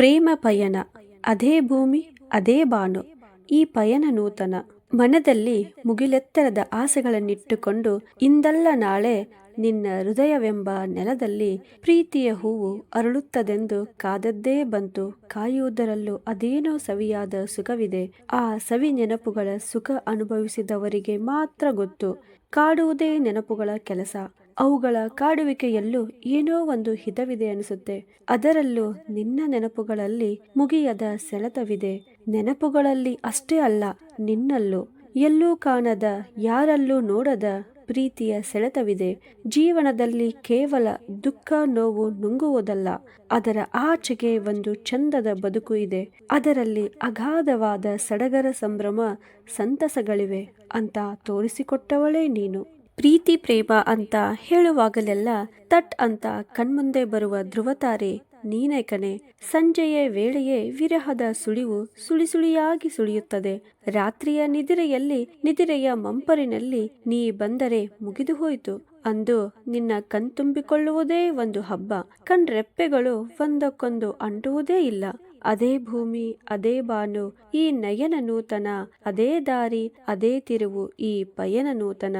ಪ್ರೇಮ ಪಯಣ, ಅದೇ ಭೂಮಿ, ಅದೇ ಬಾನು, ಈ ಪಯಣ ನೂತನ. ಮನದಲ್ಲಿ ಮುಗಿಲೆತ್ತರದ ಆಸೆಗಳನ್ನಿಟ್ಟುಕೊಂಡು, ಇಂದಲ್ಲ ನಾಳೆ ನಿನ್ನ ಹೃದಯವೆಂಬ ನೆಲದಲ್ಲಿ ಪ್ರೀತಿಯ ಹೂವು ಅರಳುತ್ತದೆಂದು ಕಾದದ್ದೇ ಬಂತು. ಕಾಯುವುದರಲ್ಲೂ ಅದೇನೋ ಸವಿಯಾದ ಸುಖವಿದೆ. ಆ ಸವಿ ನೆನಪುಗಳ ಸುಖ ಅನುಭವಿಸಿದವರಿಗೆ ಮಾತ್ರ ಗೊತ್ತು. ಕಾಡುವುದೇ ನೆನಪುಗಳ ಕೆಲಸ. ಅವುಗಳ ಕಾಡುವಿಕೆಯಲ್ಲೂ ಏನೋ ಒಂದು ಹಿತವಿದೆ ಅನಿಸುತ್ತೆ. ಅದರಲ್ಲೂ ನಿನ್ನ ನೆನಪುಗಳಲ್ಲಿ ಮುಗಿಯದ ಸೆಳೆತವಿದೆ. ನೆನಪುಗಳಲ್ಲಿ ಅಷ್ಟೇ ಅಲ್ಲ, ನಿನ್ನಲ್ಲೂ. ಎಲ್ಲೂ ಕಾಣದ, ಯಾರಲ್ಲೂ ನೋಡದ ಪ್ರೀತಿಯ ಸೆಳೆತವಿದೆ. ಜೀವನದಲ್ಲಿ ಕೇವಲ ದುಃಖ, ನೋವು ನುಂಗುವುದಲ್ಲ, ಅದರ ಆಚೆಗೆ ಒಂದು ಚಂದದ ಬದುಕು ಇದೆ. ಅದರಲ್ಲಿ ಅಗಾಧವಾದ ಸಡಗರ ಸಂಭ್ರಮ, ಸಂತಸಗಳಿವೆ ಅಂತ ತೋರಿಸಿಕೊಟ್ಟವಳೇ ನೀನು. ಪ್ರೀತಿ, ಪ್ರೇಮ ಅಂತ ಹೇಳುವಾಗಲೆಲ್ಲ ತಟ್ ಅಂತ ಕಣ್ಮುಂದೆ ಬರುವ ಧ್ರುವತಾರೆ. ನೀನೇ ಕಣೆ, ಸಂಜೆಯ ವೇಳೆಯೇ ವಿರಹದ ಸುಳಿವು ಸುಳಿ ಸುಳಿಯಾಗಿ ಸುಳಿಯುತ್ತದೆ. ರಾತ್ರಿಯ ನಿದಿರೆಯಲ್ಲಿ, ನಿದಿರೆಯ ಮಂಪರಿನಲ್ಲಿ ನೀ ಬಂದರೆ ಮುಗಿದು ಹೋಯಿತು. ಅಂದು ನಿನ್ನ ಕಣ್ತುಂಬಿಕೊಳ್ಳುವುದೇ ಒಂದು ಹಬ್ಬ. ಕಣ್ರೆಪ್ಪೆಗಳು ಒಂದಕ್ಕೊಂದು ಅಂಟುವುದೇ ಇಲ್ಲ. ಅದೇ ಭೂಮಿ, ಅದೇ ಬಾನು, ಈ ನಯನ ನೂತನ, ಅದೇ ದಾರಿ, ಅದೇ ತಿರುವು, ಈ ಪಯನ ನೂತನ.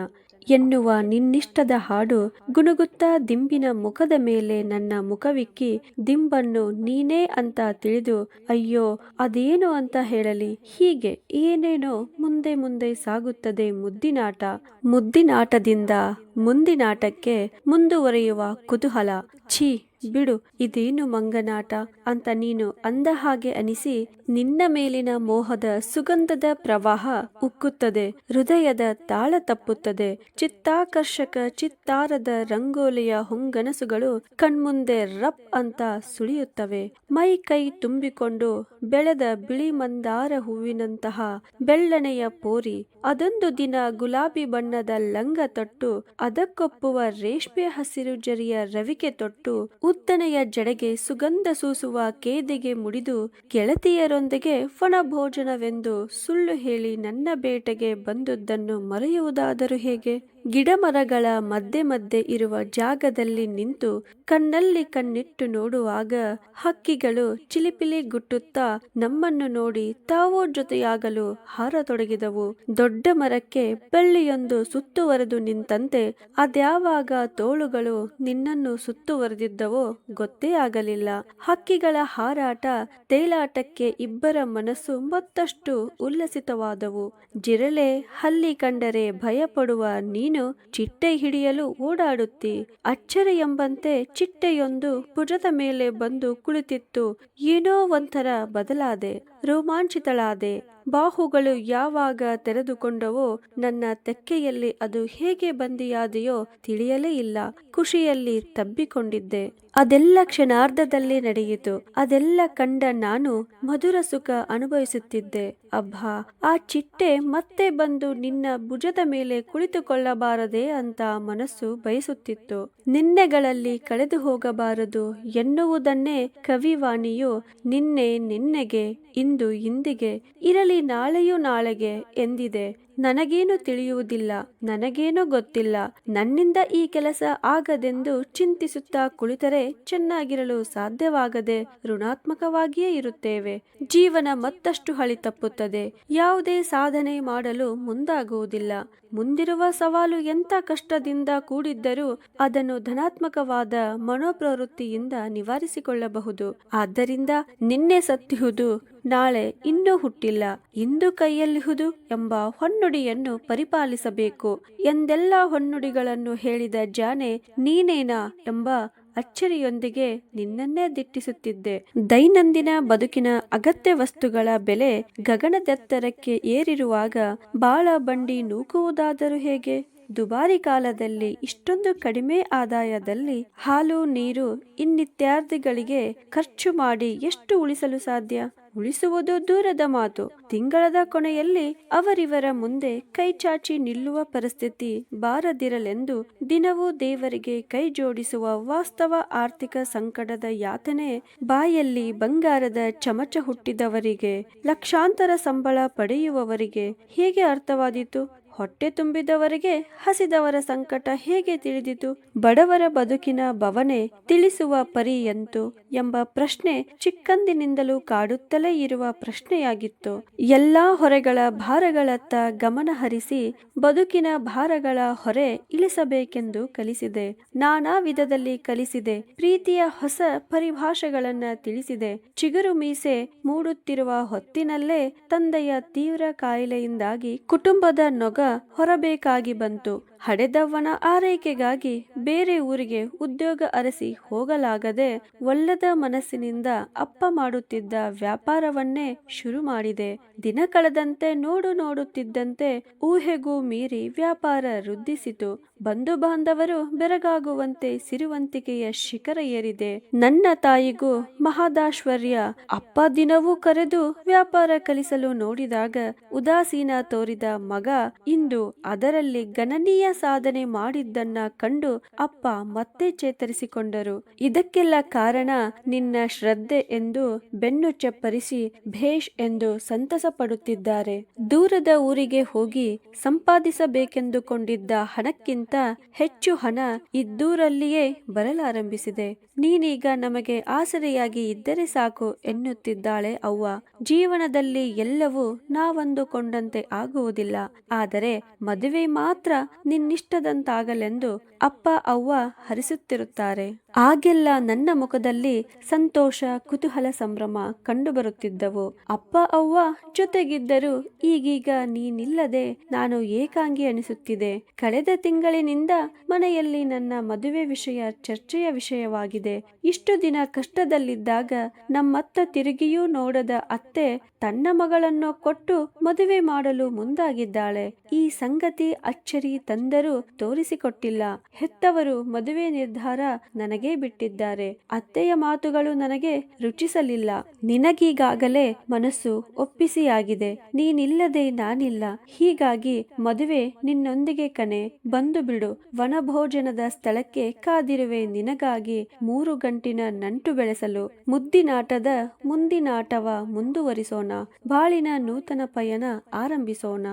ಎನ್ನುವ ನಿನ್ನಿಷ್ಟದ ಹಾಡು ಗುಣಗುತ್ತಾ ದಿಂಬಿನ ಮುಖದ ಮೇಲೆ ನನ್ನ ಮುಖವಿಕ್ಕಿ ದಿಂಬನ್ನು ನೀನೇ ಅಂತ ತಿಳಿದು, ಅಯ್ಯೋ, ಅದೇನು ಅಂತ ಹೇಳಲಿ? ಹೀಗೆ ಏನೇನೋ ಮುಂದೆ ಮುಂದೆ ಸಾಗುತ್ತದೆ ಮುದ್ದಿನಾಟ. ಮುದ್ದಿನಾಟದಿಂದ ಮುಂದಿನಾಟಕ್ಕೆ ಮುಂದುವರಿಯುವ ಕುತೂಹಲ. ಛೀ, ಬಿಡು, ಇದೇನು ಮಂಗನಾಟ ಅಂತ ನೀನು ಅಂದ ಹಾಗೆ ಅನಿಸಿ ನಿನ್ನ ಮೇಲಿನ ಮೋಹದ ಸುಗಂಧದ ಪ್ರವಾಹ ಉಕ್ಕುತ್ತದೆ, ಹೃದಯದ ತಾಳ ತಪ್ಪುತ್ತದೆ, ಚಿತ್ತಾಕರ್ಷಕ ಚಿತ್ತಾರದ ರಂಗೋಲಿಯ ಹೊಂಗನಸುಗಳು ಕಣ್ಮುಂದೆ ರಪ್ ಅಂತ ಸುಳಿಯುತ್ತವೆ. ಮೈ ಕೈ ತುಂಬಿಕೊಂಡು ಬೆಳೆದ ಬಿಳಿ ಮಂದಾರ ಹೂವಿನಂತಹ ಬೆಳ್ಳನೆಯ ಪೋರಿ ಅದೊಂದು ದಿನ ಗುಲಾಬಿ ಬಣ್ಣದ ಲಂಗ ತೊಟ್ಟು ಅದಕ್ಕೊಪ್ಪುವ ರೇಷ್ಮೆ ಹಸಿರು ಜರಿಯ ರವಿಕೆ ತೊಟ್ಟು ಉದ್ದನೆಯ ಜಡೆಗೆ ಸುಗಂಧ ಸೂಸುವ ಕೇದೆಗೆ ಮುಡಿದು ಗೆಳತಿಯರೊಂದಿಗೆ ಫಣಭೋಜನವೆಂದು ಸುಳ್ಳು ಹೇಳಿ ನನ್ನ ಬೇಟೆಗೆ ಬಂದುದನ್ನು ಮರೆಯುವುದಾದರೂ ಹೇಗೆ? ಗಿಡಮರಗಳ ಮಧ್ಯೆ ಮಧ್ಯೆ ಇರುವ ಜಾಗದಲ್ಲಿ ನಿಂತು ಕಣ್ಣಲ್ಲಿ ಕಣ್ಣಿಟ್ಟು ನೋಡುವಾಗ ಹಕ್ಕಿಗಳು ಚಿಲಿಪಿಲಿ ಗುಟ್ಟುತ್ತಾ ನಮ್ಮನ್ನು ನೋಡಿ ತಾವೋ ಜೊತೆಯಾಗಲು ಹಾರತೊಡಗಿದವು. ದೊಡ್ಡ ಮರಕ್ಕೆ ಬಳ್ಳಿಯೊಂದು ಸುತ್ತುವರೆದು ನಿಂತಂತೆ ಅದ್ಯಾವಾಗ ತೋಳುಗಳು ನಿನ್ನನ್ನು ಸುತ್ತುವರೆದಿದ್ದವೋ ಗೊತ್ತೇ ಆಗಲಿಲ್ಲ. ಹಕ್ಕಿಗಳ ಹಾರಾಟ ತೇಲಾಟಕ್ಕೆ ಇಬ್ಬರ ಮನಸ್ಸು ಮತ್ತಷ್ಟು ಉಲ್ಲಸಿತವಾದವು. ಜಿರಳೆ ಹಲ್ಲಿ ಕಂಡರೆ ಭಯಪಡುವ ನೀನು ಚಿಟ್ಟೆ ಹಿಡಿಯಲು ಓಡಾಡುತ್ತಿ. ಅಚ್ಚರಿ ಎಂಬಂತೆ ಚಿಟ್ಟೆಯೊಂದು ಭುಜದ ಮೇಲೆ ಬಂದು ಕುಳಿತಿತ್ತು. ಏನೋ ಒಂಥರ ಬದಲಾದೆ, ರೋಮಾಂಚಿತಳಾದೆ. ಬಾಹುಗಳು ಯಾವಾಗ ತೆರೆದುಕೊಂಡವೋ ನನ್ನ ತೆಕ್ಕೆಯಲ್ಲಿ ಅದು ಹೇಗೆ ಬಂದಿಯಾದೆಯೋ ತಿಳಿಯಲೇ ಇಲ್ಲ. ಖುಷಿಯಲ್ಲಿ ತಬ್ಬಿಕೊಂಡಿದ್ದೆ. ಅದೆಲ್ಲ ಕ್ಷಣಾರ್ಧದಲ್ಲಿ ನಡೆಯಿತು. ಅದೆಲ್ಲ ಕಂಡ ನಾನು ಮಧುರ ಸುಖ ಅನುಭವಿಸುತ್ತಿದ್ದೆ. ಅಬ್ಬಾ, ಆ ಚಿಟ್ಟೆ ಮತ್ತೆ ಬಂದು ನಿನ್ನ ಭುಜದ ಮೇಲೆ ಕುಳಿತುಕೊಳ್ಳಬಾರದೆ ಅಂತ ಮನಸ್ಸು ಬಯಸುತ್ತಿತ್ತು. ನಿನ್ನೆಗಳಲ್ಲಿ ಕಳೆದು ಹೋಗಬಾರದು ಎನ್ನುವುದನ್ನೇ ಕವಿವಾಣಿಯು ನಿನ್ನೆ ನಿನ್ನೆಗೆ, ಇಂದು ಇಂದಿಗೆ, ಇರಲಿ ನಾಳೆಯೂ ನಾಳೆಗೆ ಎಂದಿದೆ. ನನಗೇನು ತಿಳಿಯುವುದಿಲ್ಲ, ನನಗೇನು ಗೊತ್ತಿಲ್ಲ. ನನ್ನಿಂದ ಈ ಕೆಲಸ ಆಗದೆಂದು ಚಿಂತಿಸುತ್ತಾ ಕುಳಿತರೆ ಚೆನ್ನಾಗಿರಲು ಸಾಧ್ಯವಾಗದೆ ಋಣಾತ್ಮಕವಾಗಿಯೇ ಇರುತ್ತೇವೆ. ಜೀವನ ಮತ್ತಷ್ಟು ಹಳಿ ತಪ್ಪುತ್ತದೆ. ಯಾವುದೇ ಸಾಧನೆ ಮಾಡಲು ಮುಂದಾಗುವುದಿಲ್ಲ. ಮುಂದಿರುವ ಸವಾಲು ಎಂಥ ಕಷ್ಟದಿಂದ ಕೂಡಿದ್ದರೂ ಅದನ್ನು ಧನಾತ್ಮಕವಾದ ಮನೋಪ್ರವೃತ್ತಿಯಿಂದ ನಿವಾರಿಸಿಕೊಳ್ಳಬಹುದು. ಆದ್ದರಿಂದ ನಿನ್ನೆ ಸತ್ತಿಹುದು, ನಾಳೆ ಇನ್ನೂ ಹುಟ್ಟಿಲ್ಲ. ಇಂದು ಕೈಯಲ್ಲಿಹುದು ಎಂಬ ಹೊನ್ನುಡಿಯನ್ನು ಪರಿಪಾಲಿಸಬೇಕು. ಎಂದೆಲ್ಲ ಹೊನ್ನುಡಿಗಳನ್ನು ಹೇಳಿದ ಜಾನೆ, ನೀನೇನಾ ಎಂಬ ಅಚ್ಚರಿಯೊಂದಿಗೆ ನಿನ್ನನ್ನೇ ದಿಟ್ಟಿಸುತ್ತಿದ್ದೆ. ದೈನಂದಿನ ಬದುಕಿನ ಅಗತ್ಯ ವಸ್ತುಗಳ ಬೆಲೆ ಗಗನದೆತ್ತರಕ್ಕೆ ಏರಿರುವಾಗ ಬಾಳ ಬಂಡಿ ನೂಕುವುದಾದರೂ ಹೇಗೆ? ದುಬಾರಿ ಕಾಲದಲ್ಲಿ ಇಷ್ಟೊಂದು ಕಡಿಮೆ ಆದಾಯದಲ್ಲಿ ಹಾಲು, ನೀರು ಇನ್ನಿತ್ಯಾದಿಗಳಿಗೆ ಖರ್ಚು ಮಾಡಿ ಎಷ್ಟು ಉಳಿಸಲು ಸಾಧ್ಯ? ಉಳಿಸುವುದು ದೂರದ ಮಾತು. ತಿಂಗಳದ ಕೊನೆಯಲ್ಲಿ ಅವರಿವರ ಮುಂದೆ ಕೈಚಾಚಿ ನಿಲ್ಲುವ ಪರಿಸ್ಥಿತಿ ಬಾರದಿರಲೆಂದು ದಿನವೂ ದೇವರಿಗೆ ಕೈ ಜೋಡಿಸುವ ವಾಸ್ತವ ಆರ್ಥಿಕ ಸಂಕಟದ ಯಾತನೆ ಬಾಯಲ್ಲಿ ಬಂಗಾರದ ಚಮಚ ಹುಟ್ಟಿದವರಿಗೆ, ಲಕ್ಷಾಂತರ ಸಂಬಳ ಪಡೆಯುವವರಿಗೆ ಹೇಗೆ ಅರ್ಥವಾದೀತು? ಹೊಟ್ಟೆ ತುಂಬಿದವರಿಗೆ ಹಸಿದವರ ಸಂಕಟ ಹೇಗೆ ತಿಳಿದಿತು? ಬಡವರ ಬದುಕಿನ ಬವನೆ ತಿಳಿಸುವ ಪರಿ ಎಂತು ಎಂಬ ಪ್ರಶ್ನೆ ಚಿಕ್ಕಂದಿನಿಂದಲೂ ಕಾಡುತ್ತಲೇ ಇರುವ ಪ್ರಶ್ನೆಯಾಗಿತ್ತು. ಎಲ್ಲಾ ಹೊರೆಗಳ ಭಾರಗಳತ್ತ ಗಮನ ಹರಿಸಿ ಬದುಕಿನ ಭಾರಗಳ ಹೊರೆ ಇಳಿಸಬೇಕೆಂದು ಕಲಿಸಿದೆ. ನಾನಾ ವಿಧದಲ್ಲಿ ಕಲಿಸಿದೆ. ಪ್ರೀತಿಯ ಹೊಸ ಪರಿಭಾಷೆಗಳನ್ನ ತಿಳಿಸಿದೆ. ಚಿಗುರು ಮೀಸೆ ಮೂಡುತ್ತಿರುವ ಹೊತ್ತಿನಲ್ಲೇ ತಂದೆಯ ತೀವ್ರ ಕಾಯಿಲೆಯಿಂದಾಗಿ ಕುಟುಂಬದ ನೊಗ ಹೊರಬೇಕಾಗಿ ಬಂತು. ಹಡೆದವ್ವನ ಆರೈಕೆಗಾಗಿ ಬೇರೆ ಊರಿಗೆ ಉದ್ಯೋಗ ಅರಸಿ ಹೋಗಲಾಗದೆ ಒಲ್ಲದ ಮನಸ್ಸಿನಿಂದ ಅಪ್ಪ ಮಾಡುತ್ತಿದ್ದ ವ್ಯಾಪಾರವನ್ನೇ ಶುರು ಮಾಡಿದೆ. ದಿನ ಕಳೆದಂತೆ ನೋಡು ನೋಡುತ್ತಿದ್ದಂತೆ ಊಹೆಗೂ ಮೀರಿ ವ್ಯಾಪಾರ ವೃದ್ಧಿಸಿತು. ಬಂಧು ಬಾಂಧವರು ಬೆರಗಾಗುವಂತೆ ಸಿರುವಂತಿಕೆಯ ಶಿಖರ ಏರಿದೆ. ನನ್ನ ತಾಯಿಗೂ ಮಹದಾಶ್ವರ್ಯ. ಅಪ್ಪ ದಿನವೂ ಕರೆದು ವ್ಯಾಪಾರ ಕಲಿಸಲು ನೋಡಿದಾಗ ಉದಾಸೀನ ತೋರಿದ ಮಗ ಇಂದು ಅದರಲ್ಲಿ ಗಣನೀಯ ಸಾಧನೆ ಮಾಡಿದ್ದನ್ನ ಕಂಡು ಅಪ್ಪ ಮತ್ತೆ ಚೇತರಿಸಿಕೊಂಡರು. ಇದಕ್ಕೆಲ್ಲ ಕಾರಣ ನಿನ್ನ ಶ್ರದ್ಧೆ ಎಂದು ಬೆನ್ನು ಚಪ್ಪರಿಸಿ ಭೇಷ್ ಎಂದು ಸಂತಸ ಪಡುತ್ತಿದ್ದಾರೆ ದೂರದ ಊರಿಗೆ ಹೋಗಿ ಸಂಪಾದಿಸಬೇಕೆಂದುಕೊಂಡಿದ್ದ ಹಣಕ್ಕಿಂತ ಹೆಚ್ಚು ಹಣ ಇದ್ದೂರಲ್ಲಿಯೇ ಬರಲಾರಂಭಿಸಿದೆ. ನೀನೀಗ ನಮಗೆ ಆಸರೆಯಾಗಿ ಇದ್ದರೆ ಸಾಕು ಎನ್ನುತ್ತಿದ್ದಾಳೆ ಅವ್ವ. ಜೀವನದಲ್ಲಿ ಎಲ್ಲವೂ ನಾವಂದುಕೊಂಡಂತೆ ಆಗುವುದಿಲ್ಲ. ಆದರೆ ಮದುವೆ ಮಾತ್ರ ನಿನ್ನಿಷ್ಟದಂತಾಗಲೆಂದು ಅಪ್ಪ ಅವ್ವ ಹರಿಸುತ್ತಿರುತ್ತಾರೆ. ಆಗೆಲ್ಲ ನನ್ನ ಮುಖದಲ್ಲಿ ಸಂತೋಷ, ಕುತೂಹಲ, ಸಂಭ್ರಮ ಕಂಡುಬರುತ್ತಿದ್ದವು. ಅಪ್ಪ, ಅವ್ವ ಜೊತೆಗಿದ್ದರೂ ಈಗೀಗ ನೀನಿಲ್ಲದೆ ನಾನು ಏಕಾಂಗಿ ಅನಿಸುತ್ತಿದೆ. ಕಳೆದ ತಿಂಗಳಿನಿಂದ ಮನೆಯಲ್ಲಿ ನನ್ನ ಮದುವೆ ವಿಷಯ ಚರ್ಚೆಯ ವಿಷಯವಾಗಿದೆ. ಇಷ್ಟು ದಿನ ಕಷ್ಟದಲ್ಲಿದ್ದಾಗ ನಮ್ಮತ್ತ ತಿರುಗಿಯೂ ನೋಡದ ಅತ್ತೆ ತನ್ನ ಮಗಳನ್ನು ಕೊಟ್ಟು ಮದುವೆ ಮಾಡಲು ಮುಂದಾಗಿದ್ದಾಳೆ. ಈ ಸಂಗತಿ ಅಚ್ಚರಿ ತಂದರೂ ತೋರಿಸಿಕೊಟ್ಟಿಲ್ಲ. ಹೆತ್ತವರು ಮದುವೆ ನಿರ್ಧಾರ ನನಗೇ ಬಿಟ್ಟಿದ್ದಾರೆ. ಅತ್ತೆಯ ಮಾತುಗಳು ನನಗೆ ರುಚಿಸಲಿಲ್ಲ. ನಿನಗೀಗಾಗಲೇ ಮನಸ್ಸು ಒಪ್ಪಿಸಿಯಾಗಿದೆ. ನೀನಿಲ್ಲದೆ ನಾನಿಲ್ಲ. ಹೀಗಾಗಿ ಮದುವೆ ನಿನ್ನೊಂದಿಗೆ ಕಣೆ. ಬಂದು ಬಿಡು. ವನಭೋಜನದ ಸ್ಥಳಕ್ಕೆ ಕಾದಿರುವೆ. ನಿನಗಾಗಿ ಮೂರು ಗಂಟಿನ ನಂಟು ಬೆಳೆಸಲು ಮುದ್ದಿನಾಟದ ಮುಂದಿನಾಟವ ಮುಂದುವರಿಸೋಣ. ಬಾಳಿನ ನೂತನ ಪಯಣ ಆರಂಭಿಸೋಣ.